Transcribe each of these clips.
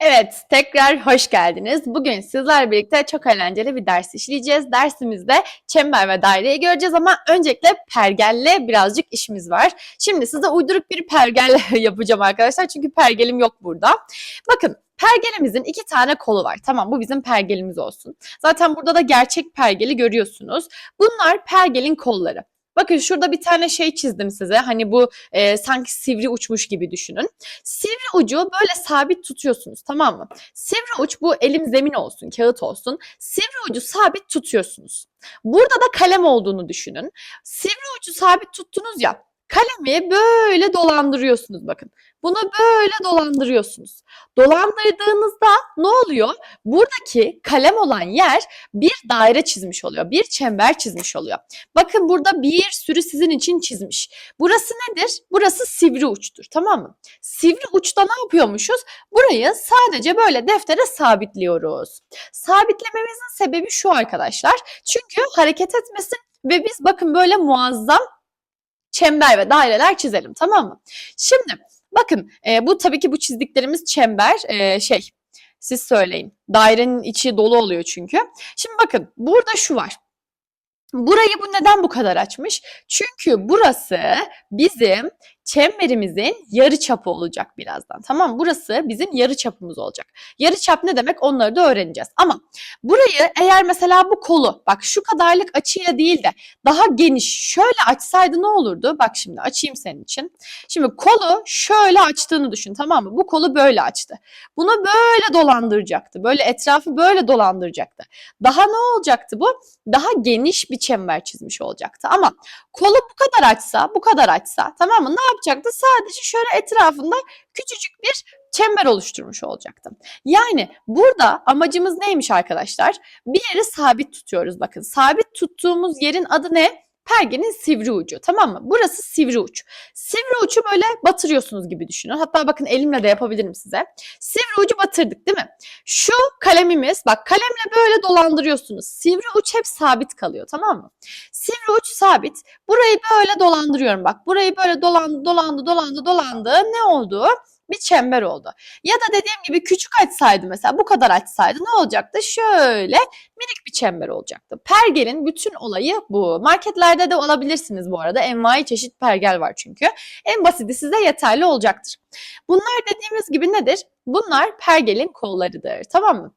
Evet, tekrar hoş geldiniz. Bugün sizlerle birlikte çok eğlenceli bir ders işleyeceğiz. Dersimizde çember ve daireyi göreceğiz ama öncelikle pergelle birazcık işimiz var. Şimdi size uyduruk bir pergel yapacağım arkadaşlar çünkü pergelim yok burada. Bakın Pergelimizin iki tane kolu var. Tamam bu bizim pergelimiz olsun. Zaten burada da gerçek pergeli görüyorsunuz. Bunlar pergelin kolları. Bakın şurada bir tane şey çizdim size. Hani bu e, sanki sivri uçmuş gibi düşünün. Sivri ucu böyle sabit tutuyorsunuz tamam mı? Sivri uç bu elim zemin olsun, kağıt olsun. Sivri ucu sabit tutuyorsunuz. Burada da kalem olduğunu düşünün. Sivri ucu sabit tuttunuz ya. Kalemi böyle dolandırıyorsunuz bakın. Bunu böyle dolandırıyorsunuz. Dolandırdığınızda ne oluyor? Buradaki kalem olan yer bir daire çizmiş oluyor. Bir çember çizmiş oluyor. Bakın burada bir sürü sizin için çizmiş. Burası nedir? Burası sivri uçtur. Tamam mı? Sivri uçta ne yapıyormuşuz? Burayı sadece böyle deftere sabitliyoruz. Sabitlememizin sebebi şu arkadaşlar. Çünkü hareket etmesin ve biz bakın böyle muazzam çember ve daireler çizelim tamam mı? Şimdi bakın e, bu tabii ki bu çizdiklerimiz çember e, şey siz söyleyin. Dairenin içi dolu oluyor çünkü. Şimdi bakın burada şu var. Burayı bu neden bu kadar açmış? Çünkü burası bizim çemberimizin yarı çapı olacak birazdan. Tamam? Burası bizim yarı çapımız olacak. Yarı çap ne demek onları da öğreneceğiz. Ama burayı eğer mesela bu kolu bak şu kadarlık açıyla değil de daha geniş şöyle açsaydı ne olurdu? Bak şimdi açayım senin için. Şimdi kolu şöyle açtığını düşün tamam mı? Bu kolu böyle açtı. Bunu böyle dolandıracaktı. Böyle etrafı böyle dolandıracaktı. Daha ne olacaktı bu? Daha geniş bir çember çizmiş olacaktı. Ama kolu bu kadar açsa, bu kadar açsa tamam mı? Ne yapacaktı? Sadece şöyle etrafında küçücük bir çember oluşturmuş olacaktım. Yani burada amacımız neymiş arkadaşlar? Bir yeri sabit tutuyoruz bakın. Sabit tuttuğumuz yerin adı ne? Pergenin sivri ucu tamam mı? Burası sivri uç. Sivri ucu böyle batırıyorsunuz gibi düşünün. Hatta bakın elimle de yapabilirim size. Sivri ucu batırdık değil mi? Şu kalemimiz bak kalemle böyle dolandırıyorsunuz. Sivri uç hep sabit kalıyor tamam mı? Sivri uç sabit. Burayı böyle dolandırıyorum bak. Burayı böyle dolandı dolandı dolandı dolandı. Ne oldu? Bir çember oldu. Ya da dediğim gibi küçük açsaydı mesela bu kadar açsaydı ne olacaktı? Şöyle minik bir çember olacaktı. Pergelin bütün olayı bu. Marketlerde de alabilirsiniz bu arada. Envai çeşit pergel var çünkü. En basiti size yeterli olacaktır. Bunlar dediğimiz gibi nedir? Bunlar pergelin kollarıdır. Tamam mı?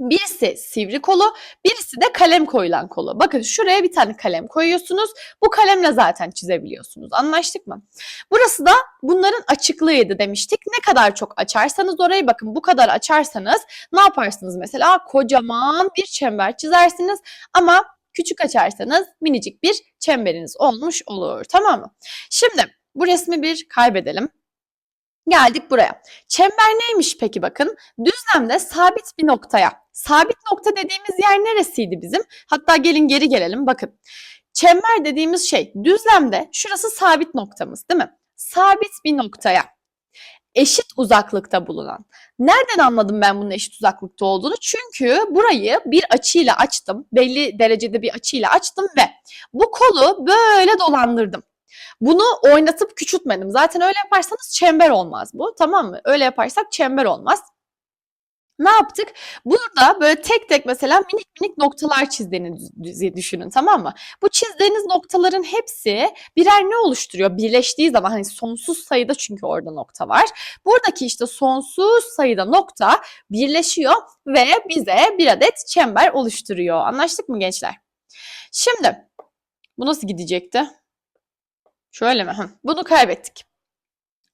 Birisi sivri kolu, birisi de kalem koyulan kolu. Bakın şuraya bir tane kalem koyuyorsunuz. Bu kalemle zaten çizebiliyorsunuz. Anlaştık mı? Burası da bunların açıklığıydı demiştik. Ne kadar çok açarsanız orayı bakın bu kadar açarsanız ne yaparsınız mesela? Kocaman bir çember çizersiniz ama küçük açarsanız minicik bir çemberiniz olmuş olur. Tamam mı? Şimdi bu resmi bir kaybedelim. Geldik buraya. Çember neymiş peki bakın? Düzlemde sabit bir noktaya. Sabit nokta dediğimiz yer neresiydi bizim? Hatta gelin geri gelelim bakın. Çember dediğimiz şey düzlemde şurası sabit noktamız değil mi? Sabit bir noktaya eşit uzaklıkta bulunan. Nereden anladım ben bunun eşit uzaklıkta olduğunu? Çünkü burayı bir açıyla açtım. Belli derecede bir açıyla açtım ve bu kolu böyle dolandırdım. Bunu oynatıp küçültmedim. Zaten öyle yaparsanız çember olmaz bu. Tamam mı? Öyle yaparsak çember olmaz. Ne yaptık? Burada böyle tek tek mesela minik minik noktalar çizdiğini düşünün tamam mı? Bu çizdiğiniz noktaların hepsi birer ne oluşturuyor? Birleştiği zaman hani sonsuz sayıda çünkü orada nokta var. Buradaki işte sonsuz sayıda nokta birleşiyor ve bize bir adet çember oluşturuyor. Anlaştık mı gençler? Şimdi bu nasıl gidecekti? Şöyle mi? Bunu kaybettik.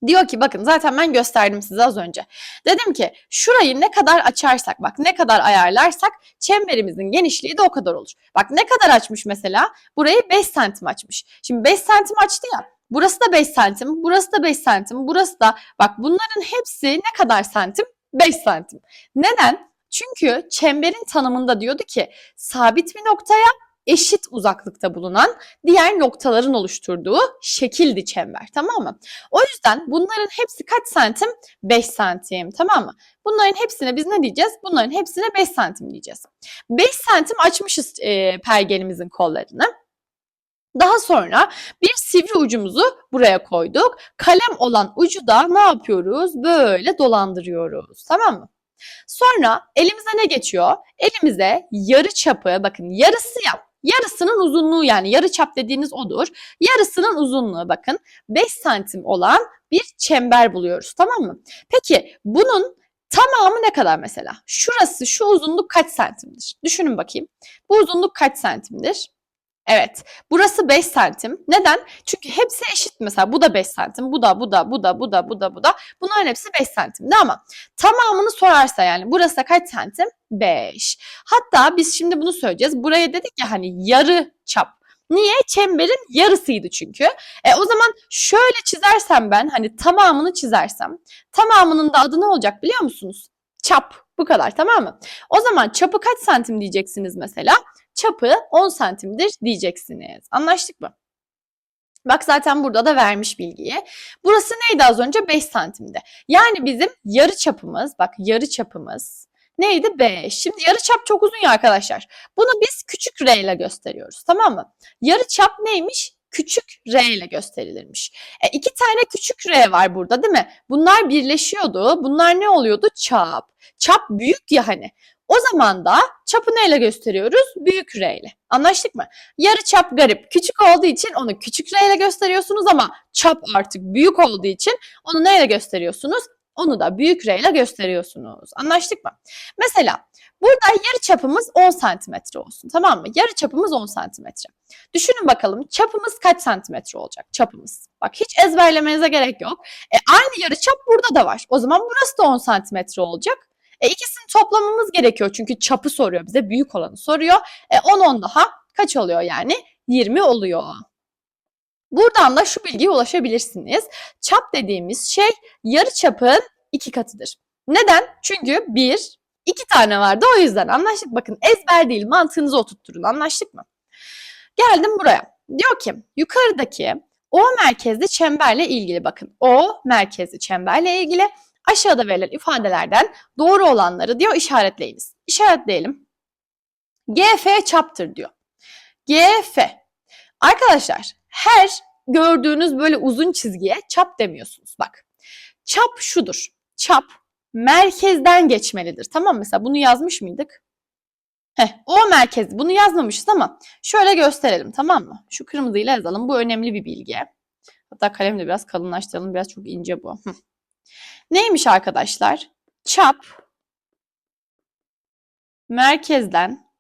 Diyor ki bakın zaten ben gösterdim size az önce. Dedim ki şurayı ne kadar açarsak bak ne kadar ayarlarsak çemberimizin genişliği de o kadar olur. Bak ne kadar açmış mesela? Burayı 5 santim açmış. Şimdi 5 santim açtı ya. Burası da 5 santim, burası da 5 santim, burası da bak bunların hepsi ne kadar santim? 5 santim. Neden? Çünkü çemberin tanımında diyordu ki sabit bir noktaya eşit uzaklıkta bulunan diğer noktaların oluşturduğu şekildi çember tamam mı? O yüzden bunların hepsi kaç santim? 5 santim tamam mı? Bunların hepsine biz ne diyeceğiz? Bunların hepsine 5 santim diyeceğiz. 5 santim açmışız e, pergenimizin kollarını. Daha sonra bir sivri ucumuzu buraya koyduk. Kalem olan ucu da ne yapıyoruz? Böyle dolandırıyoruz. Tamam mı? Sonra elimize ne geçiyor? Elimize yarı çapı, bakın yarısı yap. Yarısının uzunluğu yani yarı çap dediğiniz odur. Yarısının uzunluğu bakın 5 santim olan bir çember buluyoruz tamam mı? Peki bunun tamamı ne kadar mesela? Şurası şu uzunluk kaç santimdir? Düşünün bakayım. Bu uzunluk kaç santimdir? Evet. Burası 5 santim. Neden? Çünkü hepsi eşit mesela. Bu da 5 santim. Bu da, bu da, bu da, bu da, bu da, bu da. Bunların hepsi 5 santimdi ama tamamını sorarsa yani burası kaç santim? 5. Hatta biz şimdi bunu söyleyeceğiz. Buraya dedik ya hani yarı çap. Niye? Çemberin yarısıydı çünkü. E o zaman şöyle çizersem ben hani tamamını çizersem tamamının da adı ne olacak biliyor musunuz? Çap. Bu kadar tamam mı? O zaman çapı kaç santim diyeceksiniz mesela? Çapı 10 santimdir diyeceksiniz. Anlaştık mı? Bak zaten burada da vermiş bilgiyi. Burası neydi az önce? 5 santimdi. Yani bizim yarı çapımız, bak yarı çapımız neydi? 5. Şimdi yarı çap çok uzun ya arkadaşlar. Bunu biz küçük r ile gösteriyoruz. Tamam mı? Yarı çap neymiş? Küçük r ile gösterilirmiş. E, iki tane küçük r var burada değil mi? Bunlar birleşiyordu. Bunlar ne oluyordu? Çap. Çap büyük ya hani. O zaman da çapı neyle gösteriyoruz? Büyük R ile. Anlaştık mı? Yarı çap garip. Küçük olduğu için onu küçük R ile gösteriyorsunuz ama çap artık büyük olduğu için onu neyle gösteriyorsunuz? Onu da büyük R ile gösteriyorsunuz. Anlaştık mı? Mesela burada yarı çapımız 10 santimetre olsun. Tamam mı? Yarı çapımız 10 santimetre. Düşünün bakalım çapımız kaç santimetre olacak? Çapımız. Bak hiç ezberlemenize gerek yok. E, aynı yarı çap burada da var. O zaman burası da 10 santimetre olacak. E ikisini toplamamız gerekiyor çünkü çapı soruyor bize. Büyük olanı soruyor. E 10 10 daha kaç oluyor yani? 20 oluyor. Buradan da şu bilgiye ulaşabilirsiniz. Çap dediğimiz şey yarı çapın iki katıdır. Neden? Çünkü bir, iki tane vardı o yüzden anlaştık. Bakın ezber değil mantığınızı oturtturun anlaştık mı? Geldim buraya. Diyor ki yukarıdaki O merkezli çemberle ilgili bakın. O merkezli çemberle ilgili aşağıda verilen ifadelerden doğru olanları diyor işaretleyiniz. İşaretleyelim. GF çaptır diyor. GF. Arkadaşlar her gördüğünüz böyle uzun çizgiye çap demiyorsunuz. Bak. Çap şudur. Çap merkezden geçmelidir. Tamam? Mesela bunu yazmış mıydık? Heh, o merkez. Bunu yazmamışız ama şöyle gösterelim tamam mı? Şu kırmızıyla yazalım. Bu önemli bir bilgi. Hatta kalemle biraz kalınlaştıralım. Biraz çok ince bu. Hı. Neymiş arkadaşlar? Çap merkezden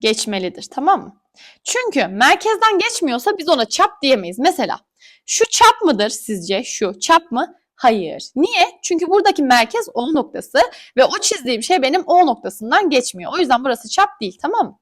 geçmelidir. Tamam mı? Çünkü merkezden geçmiyorsa biz ona çap diyemeyiz. Mesela şu çap mıdır sizce? Şu çap mı? Hayır. Niye? Çünkü buradaki merkez O noktası ve o çizdiğim şey benim O noktasından geçmiyor. O yüzden burası çap değil tamam mı?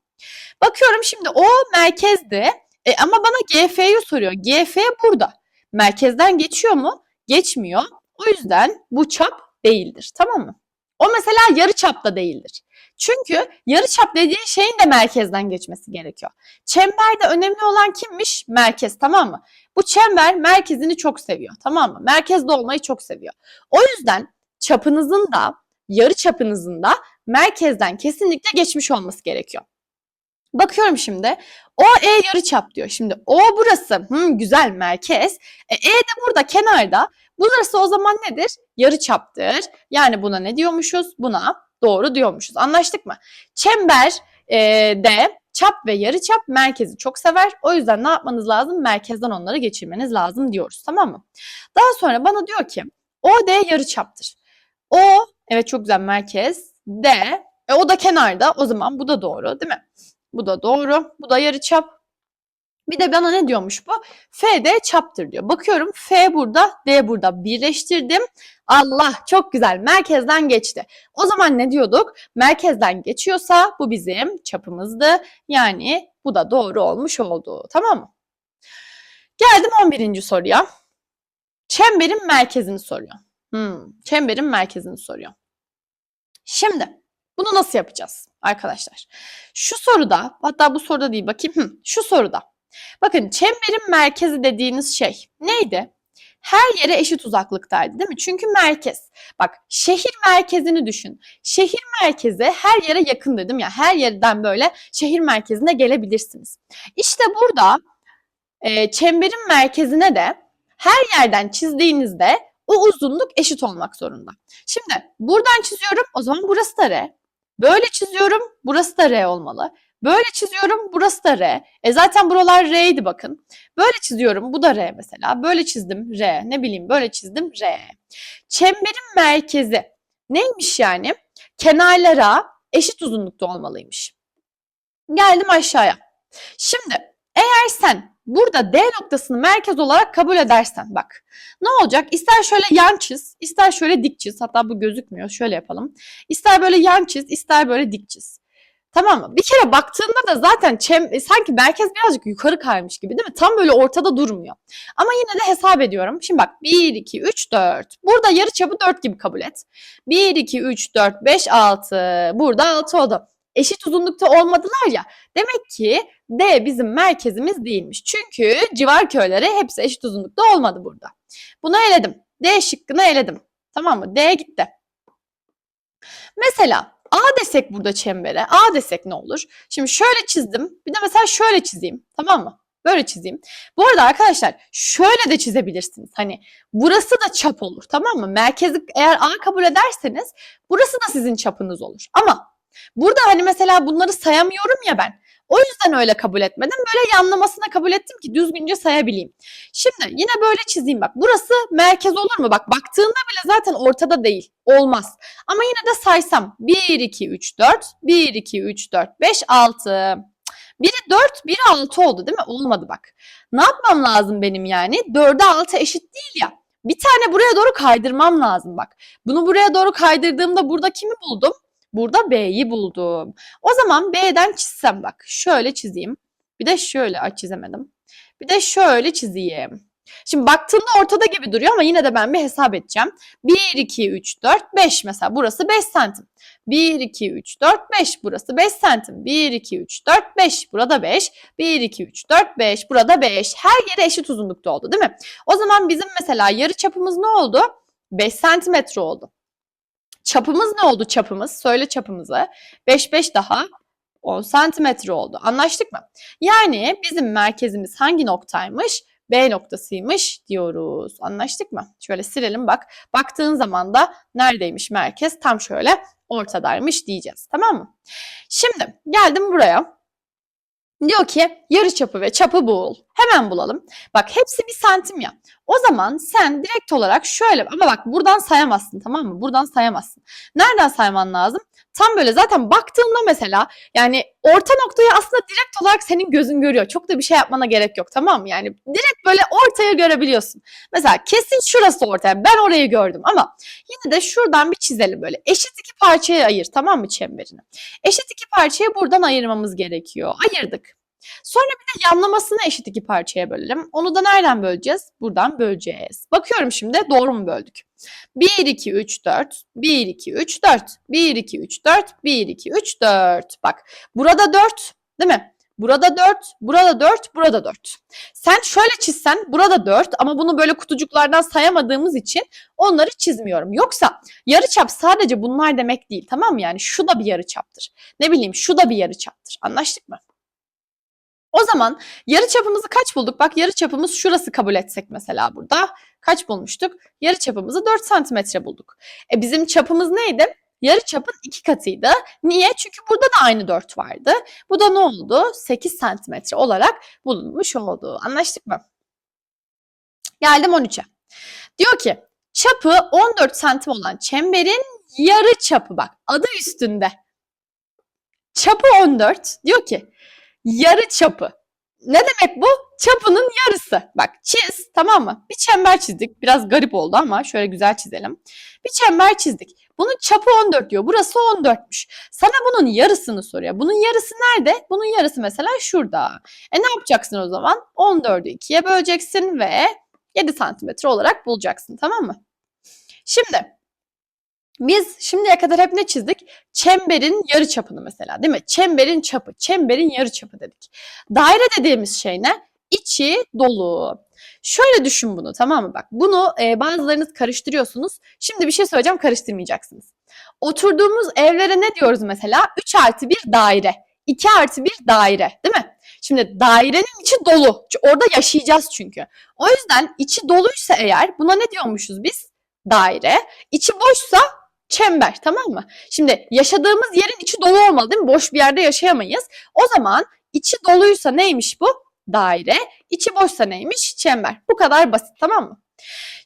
Bakıyorum şimdi O merkezde e, ama bana GF'yi soruyor. GF burada. Merkezden geçiyor mu? Geçmiyor. O yüzden bu çap değildir. Tamam mı? O mesela yarı çapta değildir. Çünkü yarı çap dediğin şeyin de merkezden geçmesi gerekiyor. Çemberde önemli olan kimmiş? Merkez tamam mı? Bu çember merkezini çok seviyor tamam mı? Merkezde olmayı çok seviyor. O yüzden çapınızın da yarı çapınızın da merkezden kesinlikle geçmiş olması gerekiyor. Bakıyorum şimdi. O E yarı çap diyor. Şimdi O burası. Hmm, güzel merkez. E, e de burada kenarda. Burası o zaman nedir? Yarı çaptır. Yani buna ne diyormuşuz? Buna doğru diyormuşuz. Anlaştık mı? Çember e, de çap ve yarı çap merkezi çok sever. O yüzden ne yapmanız lazım? Merkezden onları geçirmeniz lazım diyoruz. Tamam mı? Daha sonra bana diyor ki OD yarı çaptır. O evet çok güzel merkez. D e, o da kenarda. O zaman bu da doğru değil mi? Bu da doğru. Bu da yarıçap. Bir de bana ne diyormuş bu? F de çaptır diyor. Bakıyorum F burada, D burada birleştirdim. Allah çok güzel merkezden geçti. O zaman ne diyorduk? Merkezden geçiyorsa bu bizim çapımızdı. Yani bu da doğru olmuş oldu. Tamam mı? Geldim 11. soruya. Çemberin merkezini soruyor. Hmm, çemberin merkezini soruyor. Şimdi bunu nasıl yapacağız arkadaşlar? Şu soruda hatta bu soruda değil bakayım. Hı, şu soruda. Bakın çemberin merkezi dediğiniz şey neydi? her yere eşit uzaklıktaydı değil mi? Çünkü merkez. Bak şehir merkezini düşün. Şehir merkezi her yere yakın dedim ya. Her yerden böyle şehir merkezine gelebilirsiniz. İşte burada e, çemberin merkezine de her yerden çizdiğinizde o uzunluk eşit olmak zorunda. Şimdi buradan çiziyorum o zaman burası da R. Böyle çiziyorum burası da R olmalı. Böyle çiziyorum burası da R. E zaten buralar R'ydi bakın. Böyle çiziyorum bu da R mesela. Böyle çizdim R. Ne bileyim böyle çizdim R. Çemberin merkezi neymiş yani? Kenarlara eşit uzunlukta olmalıymış. Geldim aşağıya. Şimdi eğer sen burada D noktasını merkez olarak kabul edersen bak ne olacak? İster şöyle yan çiz, ister şöyle dik çiz. Hatta bu gözükmüyor. Şöyle yapalım. İster böyle yan çiz, ister böyle dik çiz. Tamam mı? Bir kere baktığında da zaten çem, e, sanki merkez birazcık yukarı kaymış gibi değil mi? Tam böyle ortada durmuyor. Ama yine de hesap ediyorum. Şimdi bak 1, 2, 3, 4. Burada yarıçapı 4 gibi kabul et. 1, 2, 3, 4, 5, 6. Burada 6 oldu. Eşit uzunlukta olmadılar ya. Demek ki D bizim merkezimiz değilmiş. Çünkü civar köyleri hepsi eşit uzunlukta olmadı burada. Bunu eledim. D şıkkını eledim. Tamam mı? D gitti. Mesela A desek burada çembere. A desek ne olur? Şimdi şöyle çizdim. Bir de mesela şöyle çizeyim. Tamam mı? Böyle çizeyim. Bu arada arkadaşlar şöyle de çizebilirsiniz. Hani burası da çap olur. Tamam mı? Merkezi eğer A kabul ederseniz burası da sizin çapınız olur. Ama burada hani mesela bunları sayamıyorum ya ben. O yüzden öyle kabul etmedim. Böyle yanlamasına kabul ettim ki düzgünce sayabileyim. Şimdi yine böyle çizeyim bak. Burası merkez olur mu? Bak baktığında bile zaten ortada değil. Olmaz. Ama yine de saysam 1, 2, 3, 4, 1, 2, 3, 4, 5, 6. Biri 4, biri 6 oldu değil mi? Olmadı bak. Ne yapmam lazım benim yani? 4'e 6 eşit değil ya. Bir tane buraya doğru kaydırmam lazım bak. Bunu buraya doğru kaydırdığımda burada kimi buldum? Burada B'yi buldum. O zaman B'den çizsem bak. Şöyle çizeyim. Bir de şöyle ay çizemedim. Bir de şöyle çizeyim. Şimdi baktığımda ortada gibi duruyor ama yine de ben bir hesap edeceğim. 1, 2, 3, 4, 5 mesela burası 5 santim. 1, 2, 3, 4, 5 burası 5 santim. 1, 2, 3, 4, 5 burada 5. 1, 2, 3, 4, 5 burada 5. Her yere eşit uzunlukta oldu değil mi? O zaman bizim mesela yarı çapımız ne oldu? 5 santimetre oldu. Çapımız ne oldu çapımız? Söyle çapımızı. 5 5 daha 10 santimetre oldu. Anlaştık mı? Yani bizim merkezimiz hangi noktaymış? B noktasıymış diyoruz. Anlaştık mı? Şöyle silelim bak. Baktığın zaman da neredeymiş merkez? Tam şöyle ortadaymış diyeceğiz. Tamam mı? Şimdi geldim buraya. Diyor ki yarı çapı ve çapı bul. Hemen bulalım. Bak hepsi bir santim ya. O zaman sen direkt olarak şöyle ama bak buradan sayamazsın tamam mı? Buradan sayamazsın. Nereden sayman lazım? Tam böyle zaten baktığında mesela yani orta noktayı aslında direkt olarak senin gözün görüyor. Çok da bir şey yapmana gerek yok tamam mı? Yani direkt böyle ortaya görebiliyorsun. Mesela kesin şurası ortaya. Ben orayı gördüm ama yine de şuradan bir çizelim böyle. Eşit iki parçaya ayır tamam mı çemberini? Eşit iki parçaya buradan ayırmamız gerekiyor. Ayırdık. Sonra bir de yanlamasını eşit iki parçaya bölelim. Onu da nereden böleceğiz? Buradan böleceğiz. Bakıyorum şimdi doğru mu böldük? 1, 2, 3, 4. 1, 2, 3, 4. 1, 2, 3, 4. 1, 2, 3, 4. Bak burada 4 değil mi? Burada 4, burada 4, burada 4. Sen şöyle çizsen burada 4 ama bunu böyle kutucuklardan sayamadığımız için onları çizmiyorum. Yoksa yarıçap sadece bunlar demek değil tamam mı? Yani şu da bir yarıçaptır. Ne bileyim şu da bir yarıçaptır. Anlaştık mı? O zaman yarı çapımızı kaç bulduk? Bak yarı çapımız şurası kabul etsek mesela burada. Kaç bulmuştuk? Yarı çapımızı 4 santimetre bulduk. E bizim çapımız neydi? Yarı çapın iki katıydı. Niye? Çünkü burada da aynı 4 vardı. Bu da ne oldu? 8 santimetre olarak bulunmuş oldu. Anlaştık mı? Geldim 13'e. Diyor ki çapı 14 santim olan çemberin yarı çapı bak adı üstünde. Çapı 14. Diyor ki yarı çapı. Ne demek bu? Çapının yarısı. Bak çiz tamam mı? Bir çember çizdik. Biraz garip oldu ama şöyle güzel çizelim. Bir çember çizdik. Bunun çapı 14 diyor. Burası 14'müş. Sana bunun yarısını soruyor. Bunun yarısı nerede? Bunun yarısı mesela şurada. E ne yapacaksın o zaman? 14'ü 2'ye böleceksin ve 7 santimetre olarak bulacaksın tamam mı? Şimdi biz şimdiye kadar hep ne çizdik? Çemberin yarı çapını mesela değil mi? Çemberin çapı, çemberin yarı çapı dedik. Daire dediğimiz şey ne? İçi dolu. Şöyle düşün bunu tamam mı? Bak bunu e, bazılarınız karıştırıyorsunuz. Şimdi bir şey söyleyeceğim karıştırmayacaksınız. Oturduğumuz evlere ne diyoruz mesela? 3 artı 1 daire. 2 artı 1 daire değil mi? Şimdi dairenin içi dolu. Orada yaşayacağız çünkü. O yüzden içi doluysa eğer buna ne diyormuşuz biz? Daire. İçi boşsa çember tamam mı? Şimdi yaşadığımız yerin içi dolu olmalı değil mi? Boş bir yerde yaşayamayız. O zaman içi doluysa neymiş bu? Daire. İçi boşsa neymiş? Çember. Bu kadar basit tamam mı?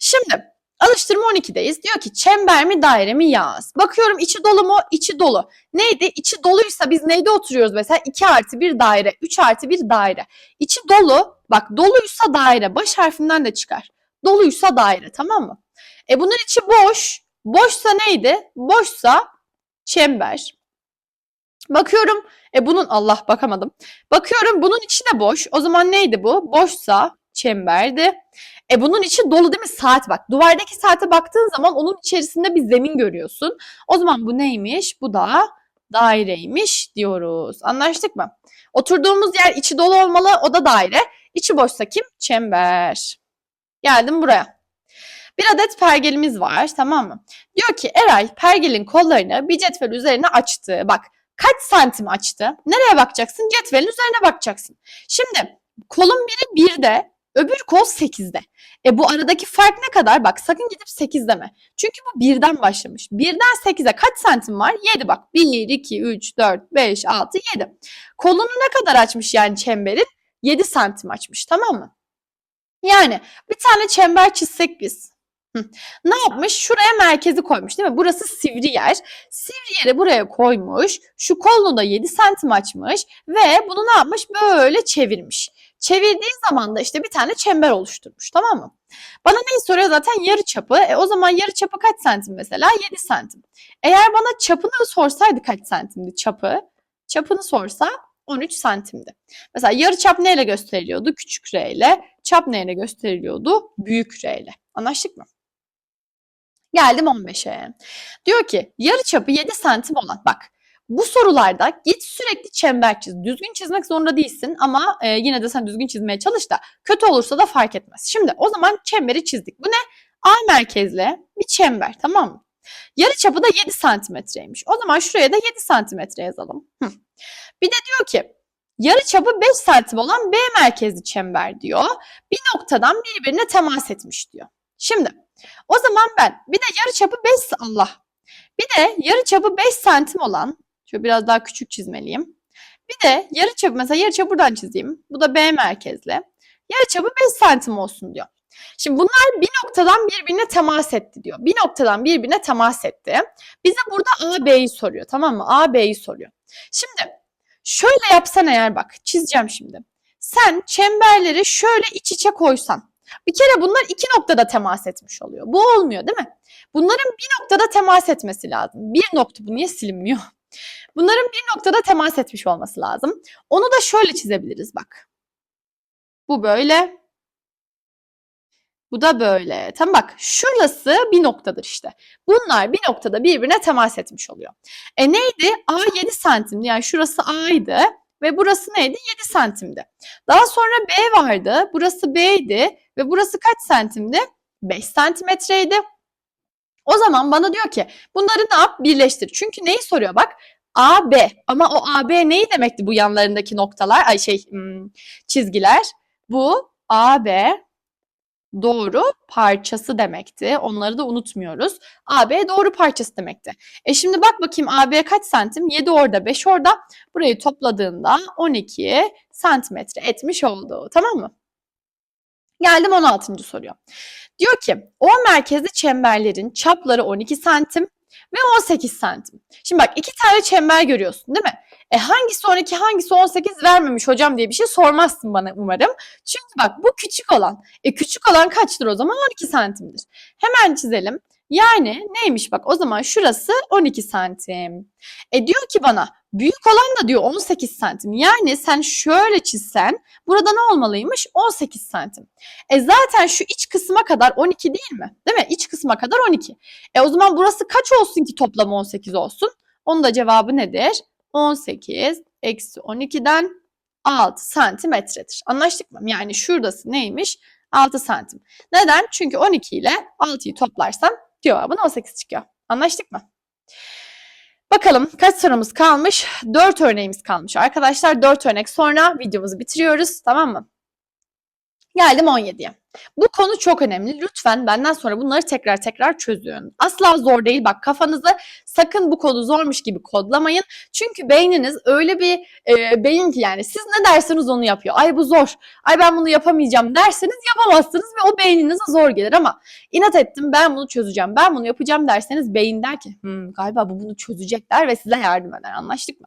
Şimdi alıştırma 12'deyiz. Diyor ki çember mi daire mi yaz. Bakıyorum içi dolu mu? İçi dolu. Neydi? İçi doluysa biz neyde oturuyoruz mesela? 2 artı 1 daire, 3 artı 1 daire. İçi dolu, bak doluysa daire, baş harfinden de çıkar. Doluysa daire tamam mı? E bunun içi boş. Boşsa neydi? Boşsa çember. Bakıyorum, e bunun Allah bakamadım. Bakıyorum bunun içi de boş. O zaman neydi bu? Boşsa çemberdi. E bunun içi dolu değil mi? Saat bak. Duvardaki saate baktığın zaman onun içerisinde bir zemin görüyorsun. O zaman bu neymiş? Bu da daireymiş diyoruz. Anlaştık mı? Oturduğumuz yer içi dolu olmalı. O da daire. İçi boşsa kim? Çember. Geldim buraya. Bir adet pergelimiz var tamam mı? Diyor ki Eray pergelin kollarını bir cetvel üzerine açtı. Bak kaç santim açtı? Nereye bakacaksın? Cetvelin üzerine bakacaksın. Şimdi kolun biri 1'de, öbür kol 8'de. E bu aradaki fark ne kadar? Bak sakın gidip 8 deme. Çünkü bu 1'den başlamış. 1'den 8'e kaç santim var? 7 bak. 1, 2, 3, 4, 5, 6, 7. Kolunu ne kadar açmış yani çemberin? 7 santim açmış tamam mı? Yani bir tane çember çizsek biz. Ne yapmış? Şuraya merkezi koymuş değil mi? Burası sivri yer. Sivri yeri buraya koymuş. Şu kolunu da 7 santim açmış. Ve bunu ne yapmış? Böyle çevirmiş. Çevirdiği zaman da işte bir tane çember oluşturmuş tamam mı? Bana neyi soruyor zaten yarı çapı. E o zaman yarı çapı kaç santim mesela? 7 santim. Eğer bana çapını sorsaydı kaç santimdi çapı? Çapını sorsa 13 santimdi. Mesela yarı çap neyle gösteriliyordu? Küçük r ile. Çap neyle gösteriliyordu? Büyük r ile. Anlaştık mı? Geldim 15'e. Diyor ki yarı çapı 7 santim olan bak bu sorularda git sürekli çember çiz. Düzgün çizmek zorunda değilsin ama e, yine de sen düzgün çizmeye çalış da kötü olursa da fark etmez. Şimdi o zaman çemberi çizdik. Bu ne? A merkezli bir çember tamam mı? Yarı çapı da 7 santimetreymiş. O zaman şuraya da 7 santimetre yazalım. Hı. Bir de diyor ki yarı çapı 5 santim olan B merkezli çember diyor. Bir noktadan birbirine temas etmiş diyor. Şimdi o zaman ben bir de yarı çapı 5 Allah. Bir de yarı çapı 5 santim olan şöyle biraz daha küçük çizmeliyim. Bir de yarı çapı mesela yarı çapı buradan çizeyim. Bu da B merkezli. Yarı çapı 5 santim olsun diyor. Şimdi bunlar bir noktadan birbirine temas etti diyor. Bir noktadan birbirine temas etti. Bize burada A B'yi soruyor tamam mı? A B'yi soruyor. Şimdi şöyle yapsan eğer bak çizeceğim şimdi. Sen çemberleri şöyle iç içe koysan. Bir kere bunlar iki noktada temas etmiş oluyor. Bu olmuyor değil mi? Bunların bir noktada temas etmesi lazım. Bir nokta bu niye silinmiyor? Bunların bir noktada temas etmiş olması lazım. Onu da şöyle çizebiliriz bak. Bu böyle. Bu da böyle. Tamam bak şurası bir noktadır işte. Bunlar bir noktada birbirine temas etmiş oluyor. E neydi? A 7 santim. Yani şurası A'ydı ve burası neydi? 7 santimdi. Daha sonra B vardı. Burası B'ydi ve burası kaç santimdi? 5 santimetreydi. O zaman bana diyor ki bunları ne yap? Birleştir. Çünkü neyi soruyor bak? AB ama o AB neyi demekti bu yanlarındaki noktalar? Ay şey hmm, çizgiler. Bu AB doğru parçası demekti. Onları da unutmuyoruz. AB doğru parçası demekti. E şimdi bak bakayım AB kaç santim? 7 orada, 5 orada. Burayı topladığında 12 santimetre etmiş oldu. Tamam mı? Geldim 16. soruya. Diyor ki O merkezli çemberlerin çapları 12 santim ve 18 santim. Şimdi bak iki tane çember görüyorsun değil mi? E hangisi 12 hangisi 18 vermemiş hocam diye bir şey sormazsın bana umarım. Çünkü bak bu küçük olan. E küçük olan kaçtır o zaman? 12 santimdir. Hemen çizelim. Yani neymiş bak o zaman şurası 12 santim. E diyor ki bana büyük olan da diyor 18 santim. Yani sen şöyle çizsen burada ne olmalıymış? 18 santim. E zaten şu iç kısma kadar 12 değil mi? Değil mi? İç kısma kadar 12. E o zaman burası kaç olsun ki toplam 18 olsun? Onun da cevabı nedir? 18 eksi 12'den 6 santimetredir. Anlaştık mı? Yani şurası neymiş? 6 santim. Neden? Çünkü 12 ile 6'yı toplarsam cevabın 18 çıkıyor. Anlaştık mı? Bakalım kaç sorumuz kalmış? 4 örneğimiz kalmış. Arkadaşlar 4 örnek sonra videomuzu bitiriyoruz. Tamam mı? Geldim 17'ye. Bu konu çok önemli. Lütfen benden sonra bunları tekrar tekrar çözün. Asla zor değil. Bak kafanızı sakın bu kodu zormuş gibi kodlamayın. Çünkü beyniniz öyle bir e, beyin ki yani siz ne derseniz onu yapıyor. Ay bu zor. Ay ben bunu yapamayacağım derseniz yapamazsınız ve o beyninize zor gelir ama inat ettim ben bunu çözeceğim. Ben bunu yapacağım derseniz beyin der ki "Hmm, galiba bu bunu çözecek der ve size yardım eder. Anlaştık mı?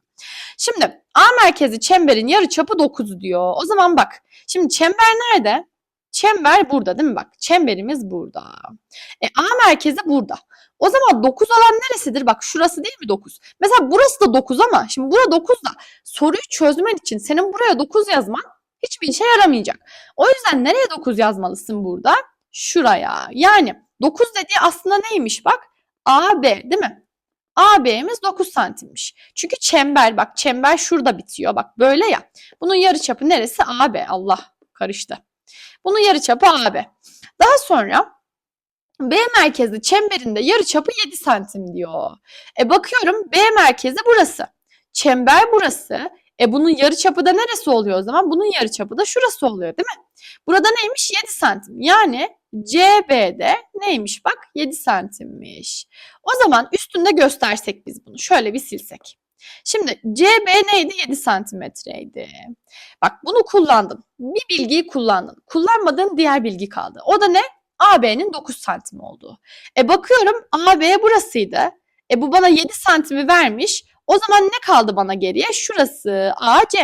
Şimdi A merkezi çemberin yarıçapı 9 diyor. O zaman bak. Şimdi çember nerede? Çember burada değil mi? Bak çemberimiz burada. E, A merkezi burada. O zaman 9 olan neresidir? Bak şurası değil mi 9? Mesela burası da 9 ama şimdi bura 9 da soruyu çözmen için senin buraya 9 yazman hiçbir işe yaramayacak. O yüzden nereye 9 yazmalısın burada? Şuraya. Yani 9 dediği aslında neymiş bak? AB değil mi? AB'miz 9 santimmiş. Çünkü çember bak çember şurada bitiyor. Bak böyle ya. Bunun yarıçapı neresi? AB. Allah karıştı. Bunun yarıçapı AB. Daha sonra B merkezli çemberinde yarıçapı 7 santim diyor. E bakıyorum B merkezi burası. Çember burası. E bunun yarıçapı da neresi oluyor o zaman? Bunun yarıçapı da şurası oluyor değil mi? Burada neymiş? 7 santim. Yani CB'de neymiş bak 7 santimmiş. O zaman üstünde göstersek biz bunu. Şöyle bir silsek. Şimdi CB neydi? 7 santimetreydi. Bak bunu kullandın. Bir bilgiyi kullandın. Kullanmadığın diğer bilgi kaldı. O da ne? AB'nin 9 santim olduğu. E bakıyorum AB burasıydı. E bu bana 7 santimi vermiş. O zaman ne kaldı bana geriye? Şurası AC.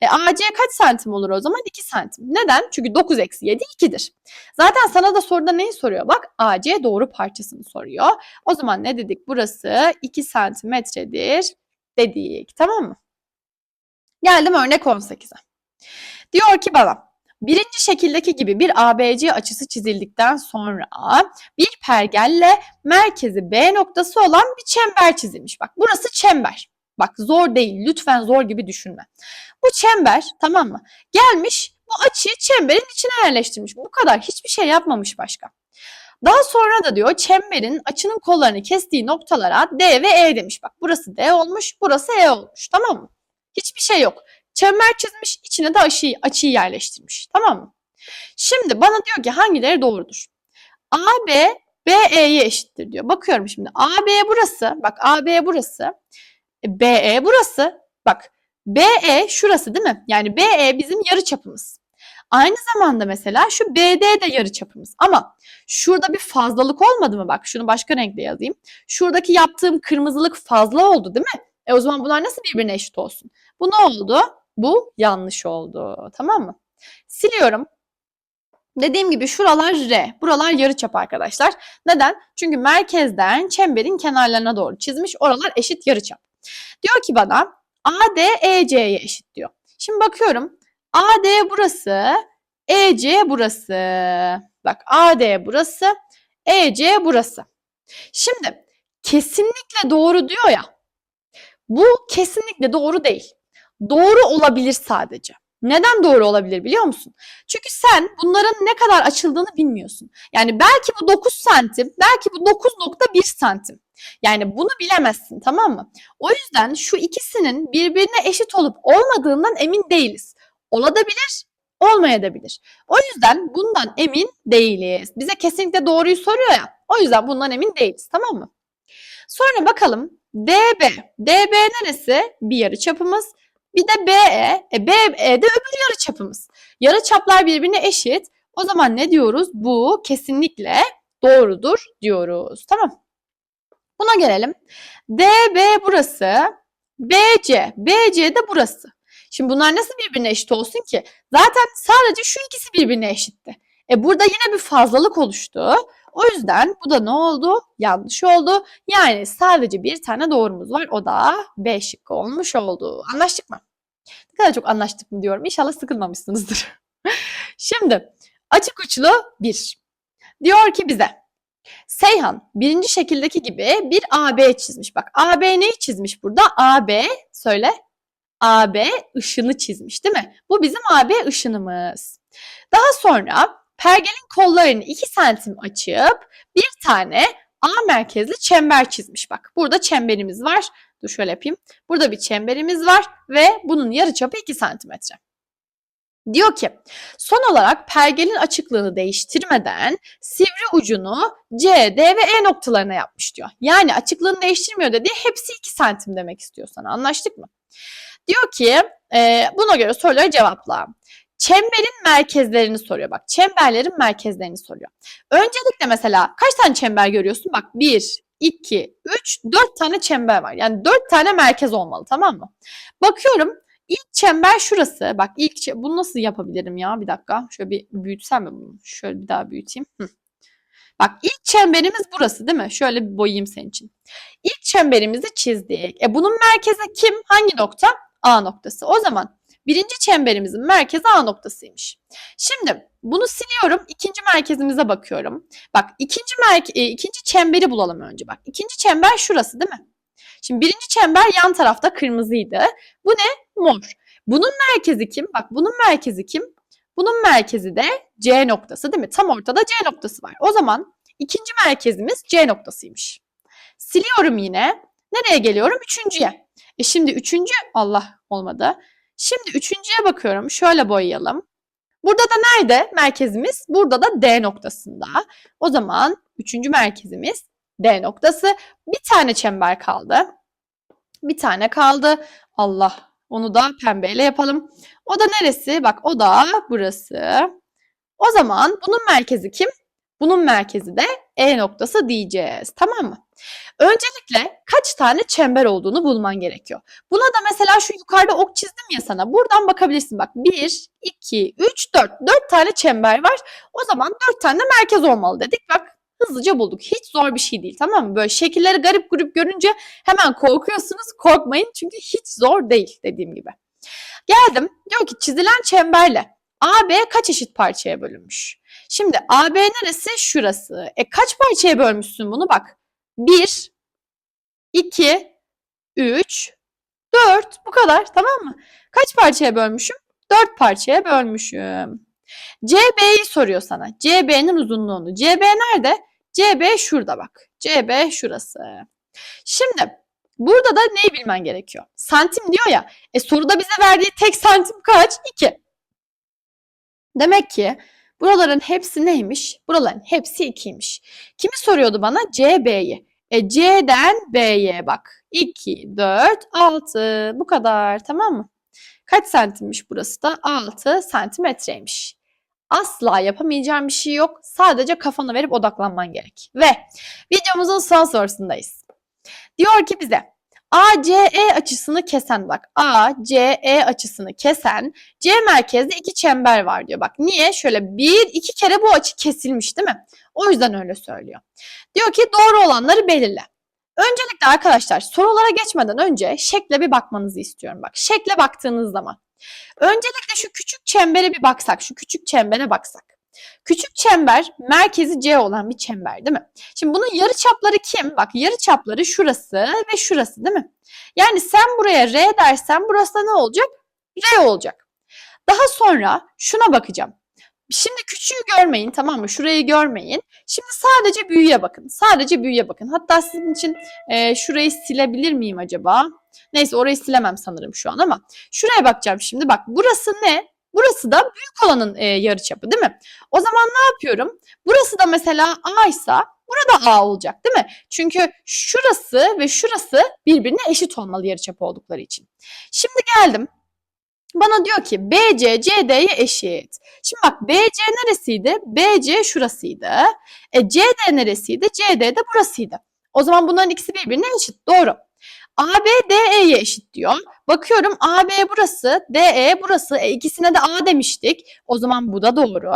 E AC kaç santim olur o zaman? 2 santim. Neden? Çünkü 9 eksi 7 2'dir. Zaten sana da soruda neyi soruyor? Bak AC doğru parçasını soruyor. O zaman ne dedik? Burası 2 santimetredir dedik. Tamam mı? Geldim örnek 18'e. Diyor ki bana birinci şekildeki gibi bir ABC açısı çizildikten sonra bir pergelle merkezi B noktası olan bir çember çizilmiş. Bak burası çember. Bak zor değil. Lütfen zor gibi düşünme. Bu çember tamam mı? Gelmiş bu açıyı çemberin içine yerleştirmiş. Bu kadar. Hiçbir şey yapmamış başka. Daha sonra da diyor çemberin açının kollarını kestiği noktalara D ve E demiş. Bak burası D olmuş, burası E olmuş. Tamam mı? Hiçbir şey yok. Çember çizmiş, içine de açıyı, açıyı yerleştirmiş. Tamam mı? Şimdi bana diyor ki hangileri doğrudur? AB BE'ye eşittir diyor. Bakıyorum şimdi. AB burası. Bak AB burası. E, BE burası. Bak BE şurası değil mi? Yani BE bizim yarı çapımız. Aynı zamanda mesela şu BD de yarı çapımız. Ama şurada bir fazlalık olmadı mı? Bak şunu başka renkle yazayım. Şuradaki yaptığım kırmızılık fazla oldu değil mi? E o zaman bunlar nasıl birbirine eşit olsun? Bu ne oldu? Bu yanlış oldu. Tamam mı? Siliyorum. Dediğim gibi şuralar R, buralar yarıçap arkadaşlar. Neden? Çünkü merkezden çemberin kenarlarına doğru çizmiş. Oralar eşit yarıçap. Diyor ki bana AD EC'ye eşit diyor. Şimdi bakıyorum. AD burası, EC burası. Bak AD burası, EC burası. Şimdi kesinlikle doğru diyor ya. Bu kesinlikle doğru değil. Doğru olabilir sadece. Neden doğru olabilir biliyor musun? Çünkü sen bunların ne kadar açıldığını bilmiyorsun. Yani belki bu 9 santim, belki bu 9.1 santim. Yani bunu bilemezsin tamam mı? O yüzden şu ikisinin birbirine eşit olup olmadığından emin değiliz. Olabilir, olmayabilir. O yüzden bundan emin değiliz. Bize kesinlikle doğruyu soruyor ya. O yüzden bundan emin değiliz tamam mı? Sonra bakalım DB. DB neresi? Bir yarı çapımız. Bir de BE. E, BE de öbür yarı çapımız. Yarı çaplar birbirine eşit. O zaman ne diyoruz? Bu kesinlikle doğrudur diyoruz. Tamam. Buna gelelim. DB burası. BC. BC de burası. Şimdi bunlar nasıl birbirine eşit olsun ki? Zaten sadece şu ikisi birbirine eşitti. E burada yine bir fazlalık oluştu. O yüzden bu da ne oldu? Yanlış oldu. Yani sadece bir tane doğrumuz var. O da B şıkkı olmuş oldu. Anlaştık mı? Ne kadar çok anlaştık mı diyorum. İnşallah sıkılmamışsınızdır. Şimdi açık uçlu 1. Diyor ki bize Seyhan birinci şekildeki gibi bir AB çizmiş. Bak AB neyi çizmiş burada? AB söyle. AB ışını çizmiş değil mi? Bu bizim AB ışınımız. Daha sonra pergelin kollarını 2 santim açıp bir tane A merkezli çember çizmiş bak. Burada çemberimiz var. Dur şöyle yapayım. Burada bir çemberimiz var ve bunun yarıçapı 2 santimetre. Diyor ki son olarak pergelin açıklığını değiştirmeden sivri ucunu C, D ve E noktalarına yapmış diyor. Yani açıklığını değiştirmiyor dediği hepsi 2 santim demek istiyor sana. Anlaştık mı? Diyor ki e, buna göre soruları cevapla. Çemberin merkezlerini soruyor. Bak çemberlerin merkezlerini soruyor. Öncelikle mesela kaç tane çember görüyorsun? Bak 1, 2, 3, 4 tane çember var. Yani 4 tane merkez olmalı tamam mı? Bakıyorum ilk çember şurası. Bak ilk çe- bunu nasıl yapabilirim ya? Bir dakika. Şöyle bir büyütsem mi bunu? Şöyle bir daha büyüteyim. Hı. Bak ilk çemberimiz burası değil mi? Şöyle bir boyayayım senin için. İlk çemberimizi çizdik. E bunun merkezi kim? Hangi nokta? A noktası. O zaman birinci çemberimizin merkezi A noktasıymış. Şimdi bunu siliyorum. İkinci merkezimize bakıyorum. Bak ikinci merke e, ikinci çemberi bulalım önce bak. İkinci çember şurası değil mi? Şimdi birinci çember yan tarafta kırmızıydı. Bu ne? Mor. Bunun merkezi kim? Bak bunun merkezi kim? Bunun merkezi de C noktası değil mi? Tam ortada C noktası var. O zaman ikinci merkezimiz C noktasıymış. Siliyorum yine. Nereye geliyorum? Üçüncüye. E şimdi üçüncü Allah olmadı. Şimdi üçüncüye bakıyorum. Şöyle boyayalım. Burada da nerede merkezimiz? Burada da D noktasında. O zaman üçüncü merkezimiz D noktası. Bir tane çember kaldı. Bir tane kaldı. Allah onu da pembeyle yapalım. O da neresi? Bak o da burası. O zaman bunun merkezi kim? Bunun merkezi de E noktası diyeceğiz. Tamam mı? Öncelikle kaç tane çember olduğunu bulman gerekiyor. Buna da mesela şu yukarıda ok çizdim ya sana. Buradan bakabilirsin. Bak 1, 2, 3, 4. 4 tane çember var. O zaman 4 tane merkez olmalı dedik. Bak hızlıca bulduk. Hiç zor bir şey değil tamam mı? Böyle şekilleri garip grup görünce hemen korkuyorsunuz. Korkmayın çünkü hiç zor değil dediğim gibi. Geldim. Diyor ki çizilen çemberle AB kaç eşit parçaya bölünmüş? Şimdi AB neresi? Şurası. E kaç parçaya bölmüşsün bunu? Bak. 1, 2, 3, 4. Bu kadar tamam mı? Kaç parçaya bölmüşüm? 4 parçaya bölmüşüm. CB'yi soruyor sana. CB'nin uzunluğunu. CB nerede? CB şurada bak. CB şurası. Şimdi burada da neyi bilmen gerekiyor? Santim diyor ya. E soruda bize verdiği tek santim kaç? 2. Demek ki buraların hepsi neymiş? Buraların hepsi 2'ymiş. Kimi soruyordu bana? CB'yi. E C'den B'ye bak. 2, 4, 6. Bu kadar tamam mı? Kaç santimmiş burası da? 6 santimetreymiş. Asla yapamayacağın bir şey yok. Sadece kafanı verip odaklanman gerek. Ve videomuzun son sorusundayız. Diyor ki bize ACE açısını kesen bak ACE açısını kesen C merkezde iki çember var diyor. Bak niye? Şöyle bir iki kere bu açı kesilmiş değil mi? O yüzden öyle söylüyor. Diyor ki doğru olanları belirle. Öncelikle arkadaşlar sorulara geçmeden önce şekle bir bakmanızı istiyorum. Bak şekle baktığınız zaman. Öncelikle şu küçük çembere bir baksak. Şu küçük çembere baksak. Küçük çember merkezi C olan bir çember değil mi? Şimdi bunun yarı çapları kim? Bak yarı çapları şurası ve şurası değil mi? Yani sen buraya R dersen burası da ne olacak? R olacak. Daha sonra şuna bakacağım. Şimdi küçüğü görmeyin tamam mı? Şurayı görmeyin. Şimdi sadece büyüye bakın. Sadece büyüye bakın. Hatta sizin için e, şurayı silebilir miyim acaba? Neyse orayı silemem sanırım şu an ama şuraya bakacağım şimdi. Bak burası ne? Burası da büyük olanın e, yarıçapı değil mi? O zaman ne yapıyorum? Burası da mesela A ise burada A olacak değil mi? Çünkü şurası ve şurası birbirine eşit olmalı yarıçapı oldukları için. Şimdi geldim. Bana diyor ki BC CD'ye eşit. Şimdi bak BC neresiydi? BC şurasıydı. E CD neresiydi? CD de burasıydı. O zaman bunların ikisi birbirine eşit. Doğru. AB DE'ye eşit diyor. Bakıyorum AB burası, DE burası. E, ikisine de A demiştik. O zaman bu da doğru.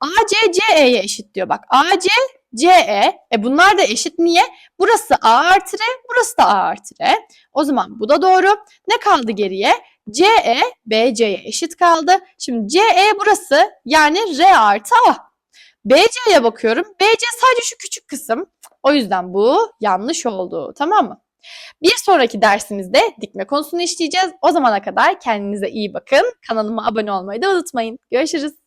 AC CE'ye eşit diyor. Bak AC CE. E bunlar da eşit. Niye? Burası A artı R, burası da A artı R. O zaman bu da doğru. Ne kaldı geriye? CE BC'ye eşit kaldı. Şimdi CE burası yani R artı A. BC'ye bakıyorum. BC sadece şu küçük kısım. O yüzden bu yanlış oldu. Tamam mı? Bir sonraki dersimizde dikme konusunu işleyeceğiz. O zamana kadar kendinize iyi bakın. Kanalıma abone olmayı da unutmayın. Görüşürüz.